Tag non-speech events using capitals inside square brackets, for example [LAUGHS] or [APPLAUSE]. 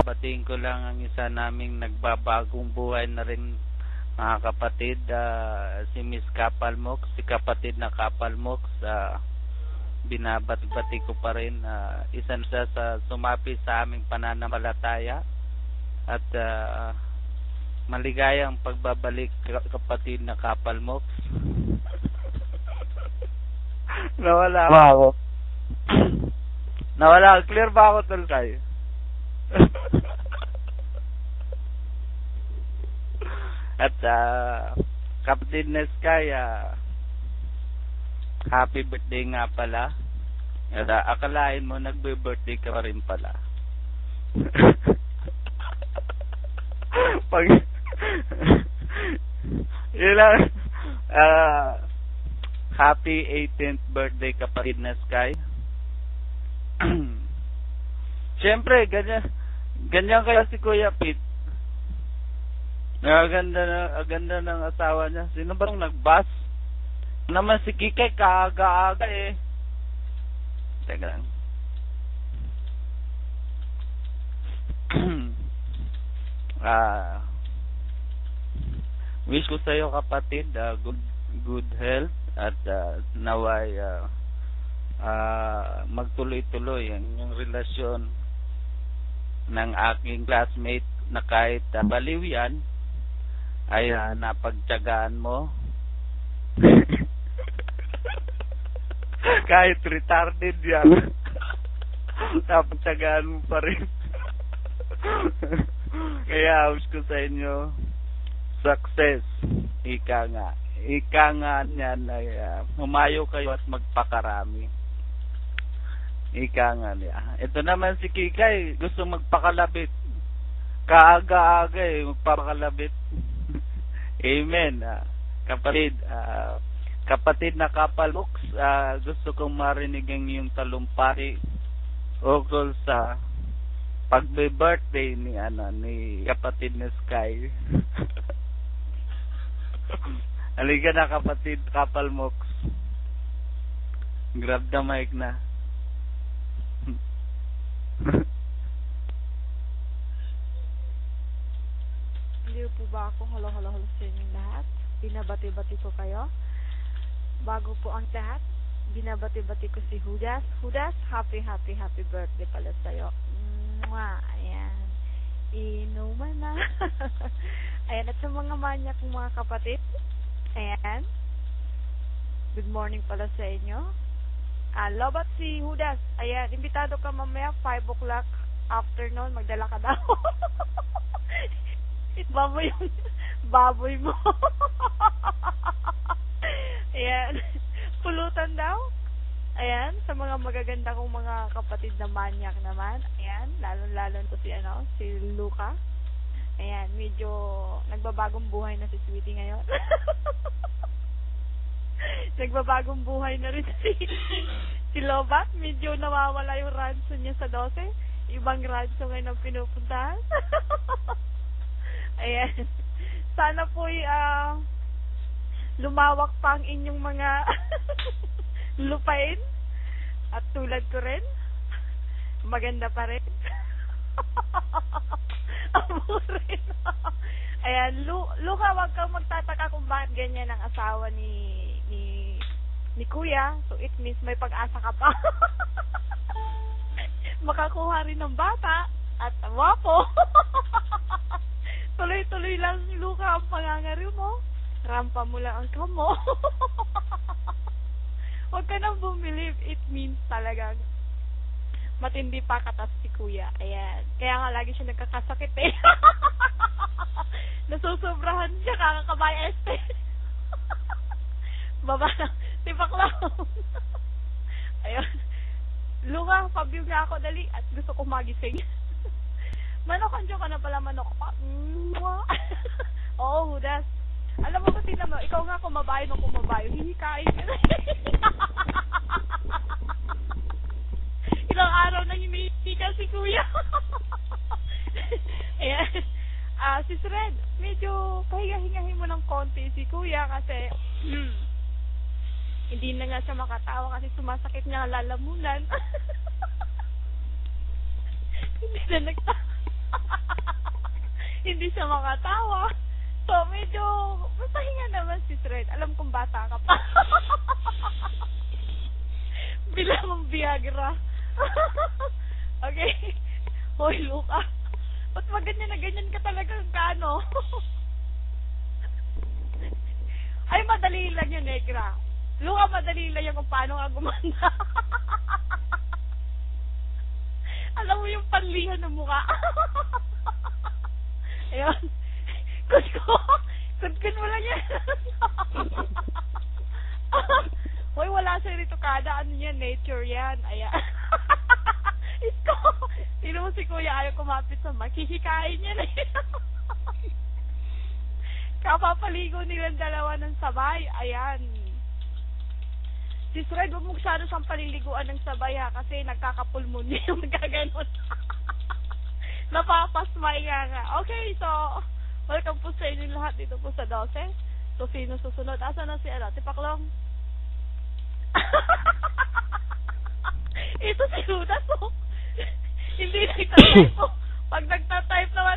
Batiin ko lang ang isa naming nagbabagong buhay na rin mga kapatid, ah, si Miss Kapalmox, si kapatid na Kapalmox, uh, binabati ko pa rin, ah, isa siya sa sumapi sa aming pananampalataya at ah, maligayang pagbabalik ka- kapatid na Kapalmox. [LAUGHS] Nawala ako? Nawala, clear ba ako tulkay? [LAUGHS] At uh, kapatid na Sky, ah, happy birthday nga pala. At ah, akalain mo nagbe-birthday ka rin pala. [LAUGHS] Pag [LAUGHS] yun lang. Ah, happy 18th birthday kapatid na Sky. Siyempre, ganyan, ganyan kaya si Kuya Pete. Nagaganda na, aganda ng asawa niya. Sino ba nung nag-bus? Naman si Kikay, kaaga-aga eh. Teka lang. [CLEARS THROAT] ah, wish ko sa iyo kapatid, ah, good good health at ah, naway ah, ah, magtuloy-tuloy ang yung relasyon ng aking classmate na kahit uh, baliw yan ay uh, napagtyagaan mo. [LAUGHS] Kahit retarded yan [LAUGHS] napagtyagaan mo pa rin. [LAUGHS] Kaya wish ko sa inyo success. Ika nga ika nga niyan ay uh, humayo kayo at magpakarami Ika nga niya. Ito naman si Kikay, gusto magpakalabit. Kaaga-aga eh, magpapakalabit. [LAUGHS] Amen. Ah, kapatid, ah, kapatid na kapaloks, ah, gusto kong marinig ang iyong talumpati ukol sa pagbe-birthday ni ano ni kapatid ni Sky. [LAUGHS] Halika na kapatid, kapalmox. Grab the mic na. Hindi po ba ako halo-halo-halo sa inyong lahat? Binabati-bati ko kayo. Bago po ang lahat, binabati-bati ko si Hudas. Hudas, happy, happy, happy birthday pala sa'yo. Mwah! Ayan. Inuman na. [LAUGHS] Ayan, at sa mga manyak mga kapatid, ayan. Good morning pala sa inyo. Ah, lobat si Hudas. Ayan, imbitado ka mamaya 5 o'clock afternoon, magdala ka daw. baboy [LAUGHS] yung baboy mo. [LAUGHS] Ayan. Pulutan daw. Ayan, sa mga magaganda kong mga kapatid na manyak naman. Ayan, lalo-lalo to si ano, si Luca. Ayan, medyo nagbabagong buhay na si Sweetie ngayon. [LAUGHS] [LAUGHS] nagbabagong buhay na rin si si Lobat. Medyo nawawala yung ransom niya sa 12. Ibang ransom ngayon ang pinupuntahan. [LAUGHS] Ayan. Sana po uh, lumawak pa ang inyong mga [LAUGHS] lupain. At tulad ko rin, maganda pa rin. Amo rin. Ayan, Lu Luka, wag kang magtataka kung bakit ganyan ang asawa ni ni ni Kuya. So it means may pag-asa ka pa. [LAUGHS] Makakuha rin ng bata at wapo. [LAUGHS] Tuloy-tuloy lang, Luka, ang pangangariw mo. Rampa mo lang ang kamo. [LAUGHS] Huwag ka nang bumilieve. It means talagang matindi pa katas si kuya. Ayan. Kaya nga lagi siya nagkakasakit eh. Nasusobrahan siya kakakabay este. Baba na. Tipak lang. Ayun. Luka, pabiyog na ako dali at gusto ko magising. [LAUGHS] Manok, andiyo ka na pala, manok. [LAUGHS] Oo, hudas. Alam mo kasi naman, ikaw nga kumabayo nung kumabayo, hihikain ka [LAUGHS] na. Ilang araw na hinihika si kuya. Ayan. Ah, si Fred, medyo pahinga-hingahin mo ng konti si kuya kasi hmm, hindi na nga siya makatawa kasi sumasakit niya ang lalamunan. [LAUGHS] hindi na nagtawa. [LAUGHS] hindi siya makatawa. So, medyo mapahinga naman si Fred. Alam kong bata ka pa. [LAUGHS] Bilang ang Viagra. okay. Hoy, Luka. Ba't ba ganyan na ganyan ka talaga kaano? Ay, madali lang yun, Negra. Luka, madali lang yun kung paano ka gumanda. [LAUGHS] Alam mo yung panlihan ng mukha. [LAUGHS] Ayun. Kud ko. Kudkun mo lang yan. [LAUGHS] Hoy, wala sa rito kada. Ano yan? Nature yan. Ayan. Isko. Tino si Kuya ayaw kumapit sa mic. Hihikain niya na yun. Kapapaligo nilang dalawa ng sabay. Ayan. Si Fred, huwag mo masyado siyang paliliguan ng sabay ha, kasi nagkakapulmonya yung [LAUGHS] magkaganon. [LAUGHS] Napapasmay nga nga. Okay, so, welcome po sa inyo lahat dito po sa 12. So, sino susunod? Asa na si ano? Tipaklong? [LAUGHS] Ito si Judas po. Hindi nagtatype po. [COUGHS] Pag nagtatype naman,